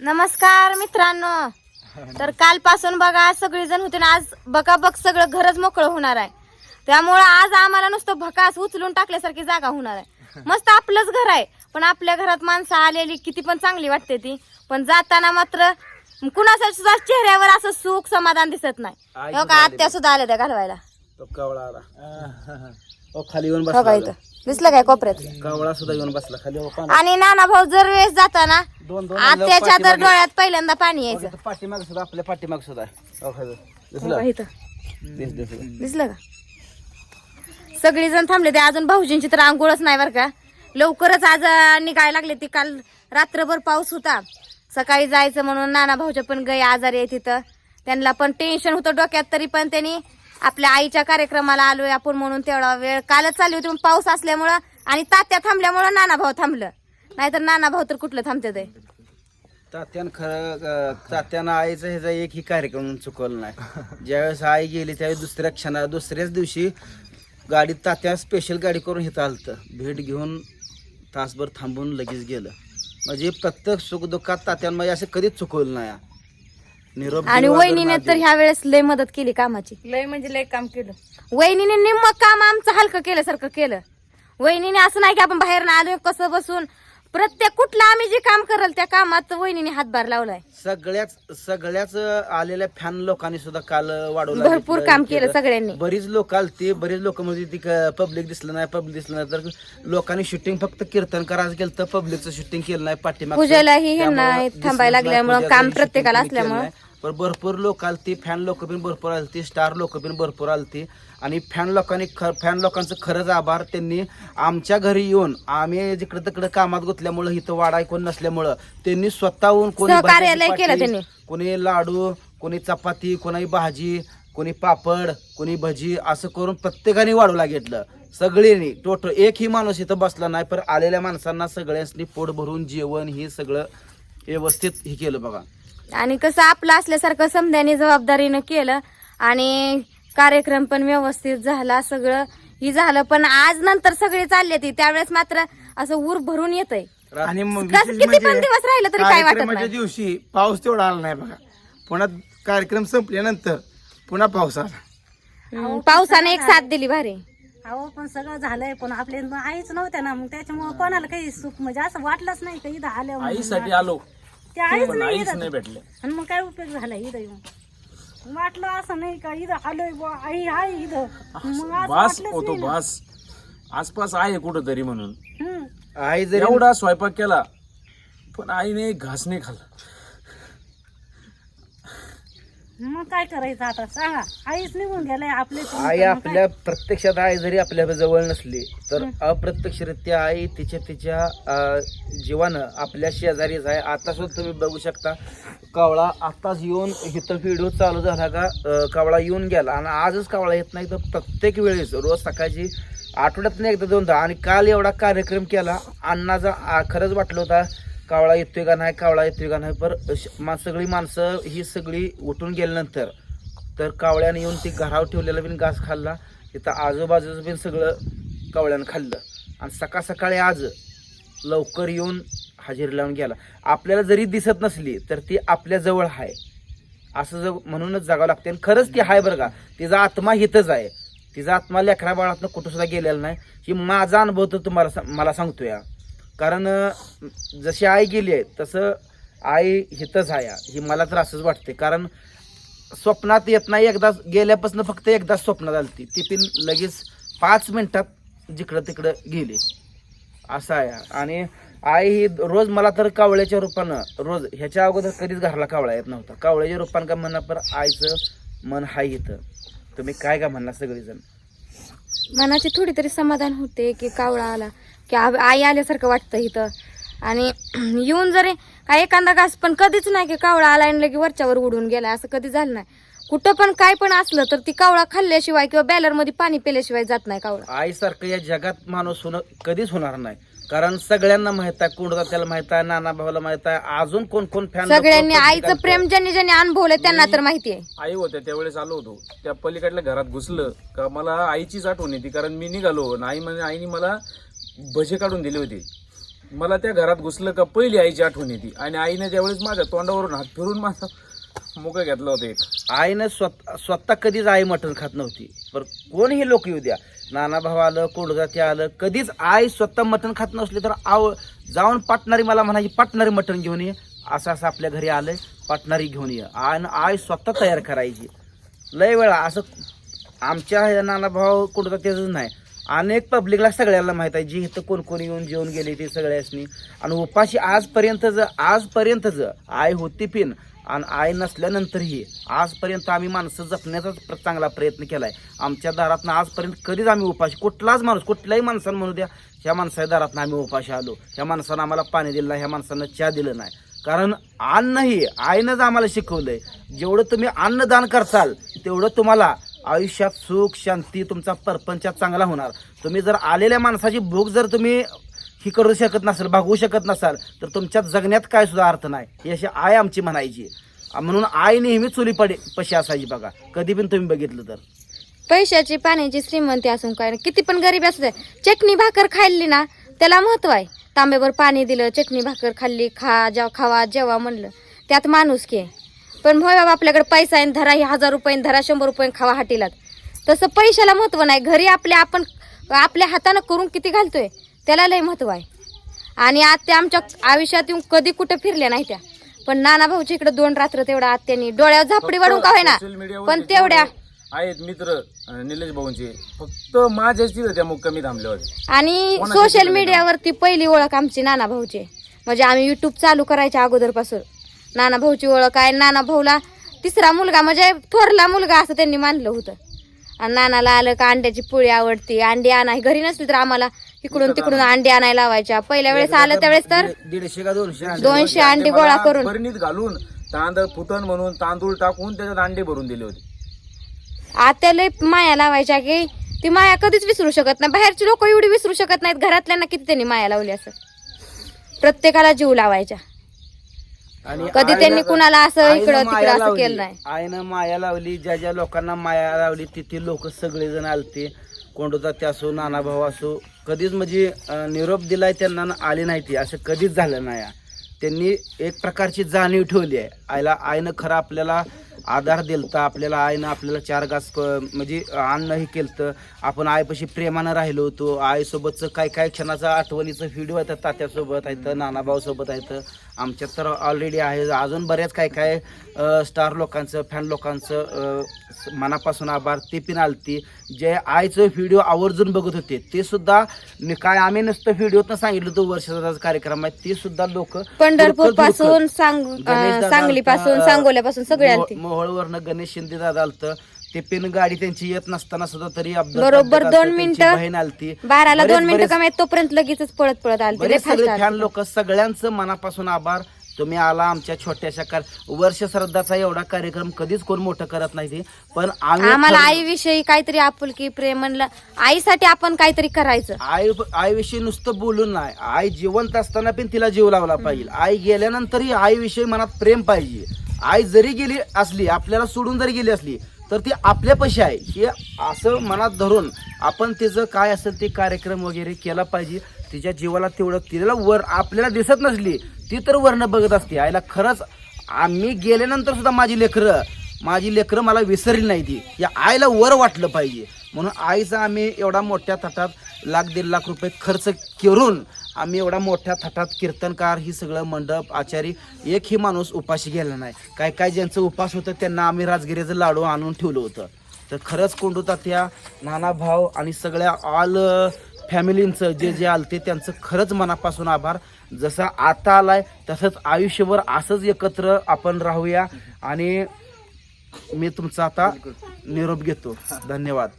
नमस्कार मित्रांनो. तर कालपासून बघा सगळेजण होते ना आज बघा बघ सगळं घरच मोकळं होणार आहे. त्यामुळं आज आम्हाला नुसतं भकास उचलून टाकल्यासारखी जागा होणार आहे. मस्त आपलंच घर आहे पण आपल्या घरात माणसं आलेली किती पण चांगली वाटते ती. पण जाताना मात्र कुणाच्या सुद्धा चेहऱ्यावर असं सुख समाधान दिसत नाही. हो का आत्या सुद्धा आल्या त्या घालवायला. तो कवळा आला. ओ खाली येऊन हो का बसला इथं दिसलं काय कोपऱ्यात? कवळा सुद्धा येऊन बसला. खाली पाणी. आणि नाना भाऊ जर वेळेस जाताना दोन दोन आत्याच्या तर डोळ्यात पहिल्यांदा पाणी यायचं. पाठीमाग सुद्धा आपल्या पाठीमाग सुद्धा. आहे. खाली. हो दिसलं? का इथं. दिस दिसलं. दिसलं का? सगळी जण थांबले ते अजून भाऊजींची तर आंघोळच नाही बरं का? लवकरच आज अं, निघायला लागले ती काल रात्रभर पाऊस होता. सकाळी जायचं म्हणून नाना भाऊच्या पण गै आजारी आहे तिथं त्यांना पण टेन्शन होतं डोक्यात तरी पण त्यांनी आपल्या आईच्या कार्यक्रमाला आलोय आपण म्हणून तेवढा वेळ कालच चालली होती पण पाऊस असल्यामुळं आणि तात्या थांबल्यामुळं नाना भाऊ थांबलं. नाहीतर नाना भाऊ तर कुठलं थांबते ते. तात्यानं खरं तात्यानं आईचं ह्याचा एकही कार्यक्रम चुकवला नाही. ज्यावेळेस आई गेली त्यावेळेस दुसऱ्या क्षणा दुसऱ्याच दिवशी गाडीत तात्या स्पेशल गाडी करून हे आलतं. भेट घेऊन तासभर थांबून लगेच गेलं. म्हणजे प्रत्येक सुखदुःखात तात्यांमध्ये म्हणजे असं कधीच चुकवलं नाही. निरोप आणि वहिनीने तर ह्या वेळेस लय मदत केली कामाची. लय म्हणजे लय काम केलं. वहिनीने निम्म काम आमचं हलकं केल्यासारखं केलं. वहिनीने असं नाही की आपण बाहेर आलोय कसं बसून प्रत्येक कुठलं आम्ही जे काम करल त्या कामात वहिनीने हातभार लावलाय. सगळ्याच सगळ्याच आलेल्या फॅन लोकांनी सुद्धा काल वाढवलं भरपूर काम केलं सगळ्यांनी. बरीच लोक आलती बरीच लोक म्हणजे ती पब्लिक दिसलं नाही पब्लिक दिसलं नाही. तर लोकांनी शूटिंग फक्त कीर्तन करायचं केलं तर पब्लिकचं शूटिंग केलं नाही पाठीमागचं. पूजेलाही ह्यांना त्यामुळं थांबायला नाही, लागल्यामुळं काम प्रत्येकाला असल्यामुळं. पण भरपूर लोक आलती फॅन लोक पण भरपूर आलती स्टार लोक पण भरपूर आलती. आणि फॅन लोकांनी फॅन लोकांचं खरंच आभार. त्यांनी आमच्या घरी येऊन आम्ही जिकडे तिकडे कामात गुंतल्यामुळं इथं वाडा कोण नसल्यामुळं त्यांनी स्वतःहून कोणी. कोणी लाडू कोणी चपाती कोणी भाजी कोणी पापड कोणी भजी असं करून प्रत्येकाने वाढवला घेतलं. सगळ्यांनी टोटल एकही माणूस इथं बसला नाही पण आलेल्या माणसांना सगळ्यांनी पोट भरून जेवण हे सगळं व्यवस्थित हे केलं बघा. आणि कसं आपलं असल्यासारखं समध्याने जबाबदारीनं केलं आणि कार्यक्रम पण व्यवस्थित झाला सगळं ही झालं. पण आज नंतर सगळे चालले ती त्यावेळेस मात्र असं उर भरून येतंय. आणि मग कसं विशेष किती पण दिवस राहिलं तरी काय वाटत दिवशी पाऊस तेवढा आला नाही बघा. पुन्हा कार्यक्रम संपल्यानंतर पुन्हा पाऊस आला. पावसाने एक साथ दिली भारी. अहो पण सगळं झालंय पण आपले आईच नव्हत्या ना मग त्याच्यामुळे कोणाला काही सुख म्हणजे असं वाटलंच नाही का इथं आल्या आईसाठी आलो. ते आईच पण नाही आईच. नाही भेटले आणि मग काय उपयोग झाला इथं येऊन वाटलं असं नाही का इथं आलोय बुवा आई आहे इथं मग असं बास वाटलंच होतो नाही ना. आसपास आहे कुठं तरी म्हणून हम्म. आई जरी एवढा स्वयंपाक केला पण आईने घास नाही खाल्ला मग काय करायचं आता? सांगा. आईच निघून गेलाय आपले आई आपल्या प्रत्यक्षात आई जरी आपल्या जवळ नसली तर अप्रत्यक्षरित्या आई तिच्या तिच्या अं, जीवानं आपल्या शेजारीच आहे आता सुद्धा तुम्ही बघू शकता कावळा आताच येऊन इथं व्हिडिओ चालू झाला का अं, कावळा येऊन गेला. आणि आजच कावळा येत नाही तर प्रत्येक वेळेस रोज सकाळची आठवड्यात एकदा दोनदा. आणि काल एवढा कार्यक्रम केला अण्णाचा आ, खरंच वाटलं होता कावळा येतोय का नाही कावळा येतोय का नाही पर श- मा- सगळी माणसं ही सगळी उठून गेल्यानंतर तर कावळ्याने येऊन ती घरावर ठेवलेला बिन घास खाल्ला तिथं आजूबाजूचं बिन सगळं कावळ्यानं खाल्लं. आणि सकाळ सकाळी आज लवकर येऊन हजेरी लावून गेला. आपल्याला जरी दिसत नसली तर ती आपल्याजवळ आहे असं जग म्हणूनच जगावं लागते. आणि खरंच ती आहे बरं का. तिचा आत्मा हितच आहे. तिचा आत्मा लेकरा बाळातनं कुठं सुद्धा गेलेला नाही. ही माझा अनुभव तर तुम्हाला सा- मला सांगतोय या कारण जशी आई गेली आहे तसं आई हितच आहे. ही मला तर असंच वाटते कारण स्वप्नात येत नाही एकदा गेल्यापासून फक्त एकदा स्वप्नात आली ती ती पण लगेच पाच मिनटात जिकडं तिकडं गेली. असं आहे. आणि आई ही रोज मला तर कावळ्याच्या रूपानं रोज ह्याच्या अगोदर कधीच घरला कावळा येत नव्हता. कावळ्याच्या रूपानं का म्हणा पण आईचं मन हाय इथं. तुम्ही काय का म्हणणार सगळेजण? मनाची थोडी तरी समाधान होते की कावळा आला की आई आल्यासारखं वाटतं इथं. आणि येऊन जरी काय एखादा घास पण कधीच नाही की कावळा आला आणि की वरच्यावर उडून गेला असं कधी झालं नाही. कुठं पण काय पण असलं तर ती कावळा खाल्ल्याशिवाय किंवा बॅलरमध्ये पाणी पिल्याशिवाय जात नाही कावळा. आईसारखं या जगात माणूस होणं कधीच होणार नाही. कारण सगळ्यांना माहीत आहे कुंडदा त्याला माहीत आहे नाना भावाला माहीत आहे. अजून कोण कोण फॅन सगळ्यांनी आईचं प्रेम ज्यांनी ज्यांनी अनुभवलं त्यांना तर माहिती आहे आई होत्या त्यावेळेस आलो होतो. त्या पलीकडल्या घरात घुसलं. का मला आईचीच आठवण येते कारण मी निघालो आणि आई म्हणे आईने मला भजे काढून दिले होते. मला त्या घरात घुसलं का पहिली आईची आठवण येते. आणि आईने त्यावेळेस माझ्या तोंडावरून हात फिरून माझा मुका घेतला होता एक. आईनं स्वतः स्वतः कधीच आई मटण खात नव्हती. पण कोणही लोक येऊ द्या. नाना भाऊ आलं कोडगाती आलं कधीच आई स्वतः मटण खात नसली तर आव जाऊन पाटणारी मला म्हणायची पाटणारी मटण घेऊन ये. असं असं आपल्या घरी आलंय पाटणारी घेऊन ये. आणि आई स्वतः तयार करायची. लय वेळा असं आमच्या नाना भाऊ कुठं त्याच नाही. अनेक पब्लिकला सगळ्याला माहीत आहे जी इथं कोण कोण येऊन जेवून गेले ते सगळ्यासनी. आणि उपाशी आजपर्यंत ज आजपर्यंत आई होती पिन. आणि आई नसल्यानंतरही आजपर्यंत आम्ही माणसं जपण्याचाच चांगला प्रयत्न केलाय. आमच्या दारातनं आजपर्यंत कधीच आम्ही उपाशी कुठलाच माणूस कुठल्याही माणसानं म्हणू द्या ह्या माणसाच्या दारातनं आम्ही उपाशी आलो. ह्या माणसानं आम्हाला पाणी दिलं नाही ह्या माणसानं चहा दिलं नाही. कारण अन्नही आईनंच आम्हाला शिकवलंय. जेवढं तुम्ही अन्नदान करताल तेवढं तुम्हाला आयुष्यात सुख शांती तुमचा परपंचात चांगला होणार. तुम्ही जर आलेल्या माणसाची भूक जर तुम्ही ही करू शकत नसाल भागवू शकत नसाल तर तुमच्या जगण्यात काय सुद्धा अर्थ नाही. ही अशी आय आमची म्हणायची. म्हणून आय नेहमी चुली पडे पशी असायची बघा. कधी पण तुम्ही बघितलं तर. पैशाची पाण्याची श्रीमंती असून काय नाही. किती पण गरीब असू दे. चटणी भाकर खाल्ली ना त्याला महत्त्व आहे. तांब्यावर पाणी दिलं चटणी भाकर खाल्ली खा जेव्हा खावा जेव्हा म्हणलं. त्यात माणूस की पण भो बाबा आपल्याकडे पैसा आहे धरा ही हजार रुपये धरा शंभर रुपये खावा हाटीलात. तसं पैशाला महत्त्व नाही. घरी आपल्या आपण आपल्या हातानं करून किती घालतोय? त्याला लय महत्त्व आहे. आणि आत्या आमच्या आयुष्यात येऊन कधी कुठे फिरल्या नाही त्या. पण नाना भाऊच्या इकडे दोन रात्र तेवढा आत्यानी डोळ्यावर झापडी वाढून का होईना? पण तेवढ्या. आहेत मित्र अं, निलेश भाऊंचे. फक्त माझ्याच तिथं त्या मुक्कामी थांबले होते. आणि सोशल मीडियावरती पहिली ओळख आमची नाना भाऊची. म्हणजे आम्ही युट्यूब चालू करायच्या अगोदरपासून. नाना भाऊची ओळख आहे. नाना भाऊला तिसरा मुलगा म्हणजे थोरला मुलगा असं त्यांनी मानलं होतं. आणि नानाला आलं का अंड्याची पोळी आवडती. अंडी आणा घरी नसली तर आम्हाला इकडून तिकडून अंडी आणायला लावायच्या. पहिल्या वेळेस आलं त्यावेळेस तर दीड- दीडशे का दोनशे. दोनशे अंडी गोळा करून. घालून तांदळ फुटण म्हणून तांदूळ टाकून त्याच्यात अंडे भरून दिले होते. आत्या लय माया लावायच्या की ती माया कधीच विसरू शकत नाही. बाहेरची लोक एवढी विसरू शकत नाहीत. घरातल्यांना किती त्यांनी माया लावली असं. प्रत्येकाला जीव लावायच्या आणि कधी त्यांनी कुणाला असं इकडं तिकडं असं. केलं नाही. आईनं माया लावली. ज्या ज्या लोकांना माया लावली तिथे लोक सगळेजण आलते. कोंडोचा असो नाना भाऊ असो कधीच म्हणजे निरोप दिलाय त्यांना आले नाही ते असं कधीच झालं नाही. त्यांनी एक प्रकारची जाणीव ठेवली आहे. आईला आईनं खरं आपल्याला आधार दिलता आपल्याला आईनं आपल्याला चार गास म्हणजे म्हणजे अन्नही केलं आपण आईपाशी प्रेमानं राहिलो होतो. आईसोबतचं काय काय क्षणाचा आठवणीचं व्हिडिओ आहेत तात्यासोबत आहेत नानाभाऊसोबत आहेत. आमच्यात तर ऑलरेडी आहे. अजून बऱ्याच काय काय स्टार लोकांचं फॅन लोकांचं मनापासून आभार. ते पण आलती. जे आईचं व्हिडिओ आवर्जून बघत होते ते सुद्धा मी काय आम्ही नुसतं व्हिडिओत सांगितलं तो वर्षाचा कार्यक्रम आहे ते सुद्धा लोक पंढरपूरपासून सांग सांगली पासून सांगोल्यापासून सगळे आलते. मोहोळवरनं गणेश शिंदे दादा आलत ते पिन गाडी त्यांची येत नसताना सुद्धा तरी बरोबर दोन मिनिटं आलती. बाराला दोन मिनिटं कमी तोपर्यंत लगेचच पळत पळत आलते. फॅन लोक सगळ्यांचं मनापासून आभार. तुम्ही आला आमच्या छोट्याशा कार वर्ष श्रद्धाचा एवढा कार्यक्रम कधीच कोण मोठं करत नाही ते. पण आम्ही आम्हाला आईविषयी काहीतरी आपुलकी प्रेम म्हणलं. आईसाठी आपण काहीतरी करायचं. आई आईविषयी नुसतं बोलून नाही. आई जिवंत असताना पण तिला जीव लावला पाहिजे. आई गेल्यानंतरही आईविषयी मनात प्रेम पाहिजे. आई जरी गेली असली आपल्याला सोडून जरी गेली असली तर ती आपल्यापाशी आहे. हे असं मनात धरून आपण तिचं काय असेल ते कार्यक्रम वगैरे केला पाहिजे. तिच्या जीवाला तेवढं तिला वर आपल्याला दिसत नसली ती तर वर्ण बघत असते. आईला खरंच आम्ही गेल्यानंतर सुद्धा माझी लेकरं माझी लेकरं मला विसरली नाही ती. या आईला वर वाटलं पाहिजे. म्हणून आईचा आम्ही एवढा मोठ्या थाटात लाख दीड लाख रुपये खर्च करून आम्ही एवढा मोठ्या थाटात कीर्तनकार ही सगळं मंडप आचारी एकही माणूस उपाशी गेला नाही. काय काय ज्यांचं उपास होतं त्यांना आम्ही राजगिरीचं लाडू आणून ठेवलं होतं. तर खरंच कोंडू तात्या नाना भाव आणि सगळ्या ऑल फॅमिलींचं जे जे आलं ते त्यांचं खरंच मनापासून आभार. जसं आता आलाय तसंच आयुष्यभर असंच एकत्र आपण राहूया. आणि मी तुमचा आता निरोप घेतो. धन्यवाद.